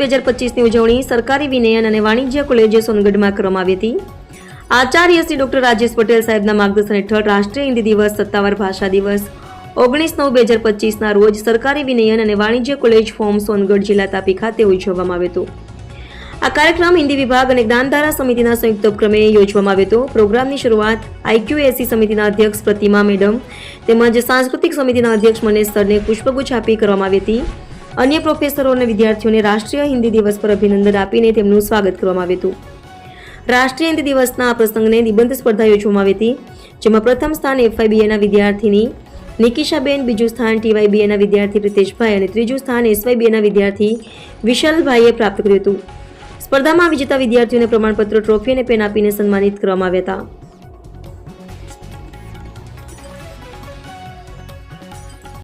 બે હજાર પચીસની ઉજવણી સરકારી વિનયન અને વાણિજ્ય કોલેજે સોનગઢમાં કરવામાં આવી હતી. આચાર્ય શ્રી ડોક્ટર રાજેશ પટેલ સાહેબના માર્ગદર્શન હેઠળ રાષ્ટ્રીય હિન્દી દિવસ, સત્તાવાર ભાષા દિવસ ઓગણીસ નવ બે હજાર પચીસના રોજ સરકારી વિનયન અને વાણિજ્ય કોલેજ ફોર્મ સોનગઢ જિલ્લા તાપી ખાતે ઉજવવામાં આવ્યો હતો. આ કાર્યક્રમ હિન્દી વિભાગ અને જ્ઞાનધારા સમિતિના સંયુક્ત ઉપક્રમે યોજવામાં આવ્યો હતો. પ્રોગ્રામની શરૂઆત આઈક્યુએસી સમિતિના અધ્યક્ષ પ્રતિમા મેડમ તેમજ સાંસ્કૃતિક સમિતિના અધ્યક્ષ મનેશ સરને પુષ્પગુચ્છ આપી કરવામાં આવી હતી. અન્ય પ્રોફેસરો અને વિદ્યાર્થીઓને રાષ્ટ્રીય હિન્દી દિવસ પર અભિનંદન આપીને તેમનું સ્વાગત કરવામાં આવ્યું હતું. રાષ્ટ્રીય હિન્દી દિવસના આ પ્રસંગને નિબંધ સ્પર્ધા યોજવામાં આવી હતી, જેમાં પ્રથમ સ્થાન એફઆઈબીએના વિદ્યાર્થીની નિકિશાબેન બીજું સ્થાન ટીવાયબીએના વિદ્યાર્થી પ્રિતેશભાઈ અને ત્રીજું સ્થાન એસવાયબીએના વિદ્યાર્થી વિશાલભાઈએ પ્રાપ્ત કર્યું હતું. સ્પર્ધામાં વિજેતા વિદ્યાર્થીઓને પ્રમાણપત્ર, ટ્રોફી અને પેન આપીને સન્માનિત કરવામાં આવ્યા હતા.